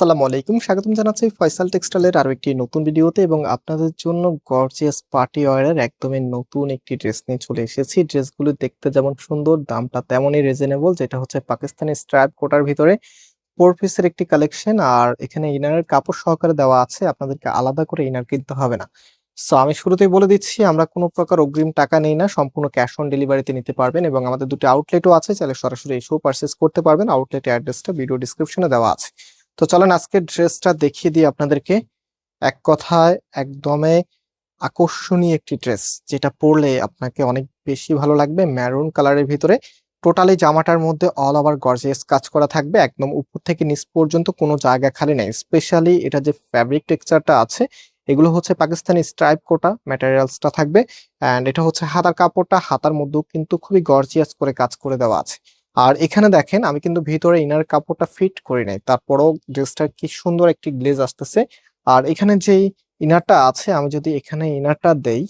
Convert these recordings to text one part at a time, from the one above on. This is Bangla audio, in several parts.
আসসালামু আলাইকুম। স্বাগতম জানাচ্ছি ফয়সাল টেক্সটাইলের আরও একটি নতুন ভিডিওতে এবং আপনাদের জন্য গর্জিয়াস পার্টি ওয়ারের একদমই নতুন একটি ড্রেস নিয়ে চলে এসেছি। ড্রেসগুলো দেখতে যেমন সুন্দর, দামটা তেমনই রিজনেবল যেটা হচ্ছে পাকিস্তানি স্ট্রাইপ কোটার ভিতরে ফোর পিসের একটি কালেকশন আর এখানে ইনারের কাপড় সহকারে দেওয়া আছে, আপনাদেরকে আলাদা করে ইনার কিনতে হবে না। সো আমি শুরুতেই বলে দিচ্ছি, আমরা কোনো প্রকার অগ্রিম টাকা নেই না, সম্পূর্ণ ক্যাশ অন ডেলিভারিতে নিতে পারবেন এবং আমাদের দুটি আউটলেটও আছে, চাইলে সরাসরি এসেও পারচেস করতে পারবেন। আউটলেটের অ্যাড্রেসটা ভিডিও ডিসক্রিপশনে দেওয়া আছে। তো চলেন আজকে ড্রেসটা দেখিয়ে দিই আপনাদেরকে। এক কথায় একদমই আকর্ষণীয় একটি ড্রেস, যেটা পরলে আপনাকে অনেক বেশি ভালো লাগবে। ম্যারুন কালারের ভিতরে টোটালি জামাটার মধ্যে অল ওভার গর্জিয়াস কাজ করা থাকবে। একদম উপর থেকে নিচ পর্যন্ত কোনো জায়গা খালি নেই। স্পেশালি এটা যে ফ্যাব্রিক টেক্সচারটা আছে, এগুলো হচ্ছে পাকিস্তানি স্ট্রাইপ কোটা ম্যাটেরিয়ালসটা থাকবে। অ্যান্ড এটা হচ্ছে হাতার কাপড়টা, হাতার মধ্যেও কিন্তু খুবই গর্জিয়াস করে কাজ করে দেওয়া আছে। আর এখানে দেখেন, আমি কিন্তু ভিতরে ইনার কাপড়টা ফিট করি নাই। তারপরও ড্রেসটা কি সুন্দর একটি গ্লেজ আসতেছে। আর এখানে যেই ইনারটা আছে, আমি যদি এখানে ইনারটা দেই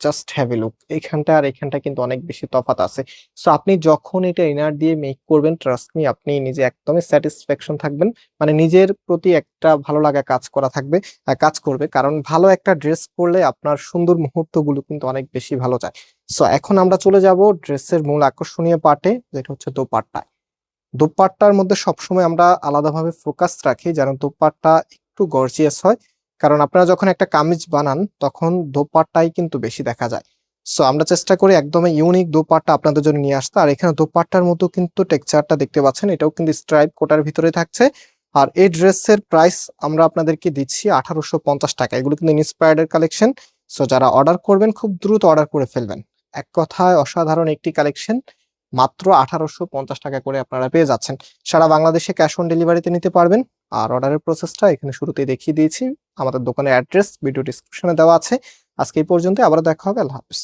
জাস্ট হ্যাভ এ লুক এখানটা আর এখানটা কিন্তু অনেক বেশি তফাৎ আছে। সো আপনি যখন এটা ইনার দিয়ে মেক করবেন ট্রাস্ট মি আপনি নিজে একদমই স্যাটিসফ্যাকশন থাকবেন। মানে নিজের প্রতি একটা ভালো লাগা কাজ করা থাকবে কাজ করবে। কারণ ভালো একটা ড্রেস পরলে আপনার সুন্দর মুহূর্তগুলো কিন্তু অনেক বেশি ভালো যায়। সো এখন আমরা চলে যাব ড্রেসের মূল আকর্ষণীয় পার্টে যেটা হচ্ছে দোপাট্টা। দোপাট্টার মধ্যে সবসময় আমরা আলাদাভাবে ফোকাস রাখি, যেন দোপাট্টা একটু গর্জিয়াস হয়। কারণ আপনারা যখন একটা কামিজ বানান, তখন দোপাট্টাই কিন্তু বেশি দেখা যায়। সো আমরা চেষ্টা করি একদমই ইউনিক দোপাট্টা আপনাদের জন্য নিয়ে আসতে। আর এখানে দোপাট্টার মতো কিন্তু টেক্সচারটা দেখতে পাচ্ছেন, এটাও কিন্তু স্ট্রাইপ কোটার ভিতরে থাকছে। আর এই ড্রেসের প্রাইস আমরা আপনাদেরকে দিচ্ছি আঠারোশো পঞ্চাশ টাকা। এগুলো কিন্তু ইন্সপায়ার্ডের কালেকশন সো যারা অর্ডার করবেন, খুব দ্রুত অর্ডার করে ফেলবেন। এক কথায় অসাধারণ একটি কালেকশন মাত্র আঠারোশো পঞ্চাশ টাকা করে আপনারা পেয়ে যাচ্ছেন। সারা বাংলাদেশে ক্যাশ অন ডেলিভারিতে নিতে পারবেন। আর অর্ডারের প্রসেসটা এখানে শুরুতেই দেখিয়ে দিয়েছি। আমাদের দোকানের অ্যাড্রেস ভিডিও ডিসক্রিপশনে দেওয়া আছে। আজকে এই পর্যন্ত আবার দেখা হবে। আল্লাহ হাফিজ।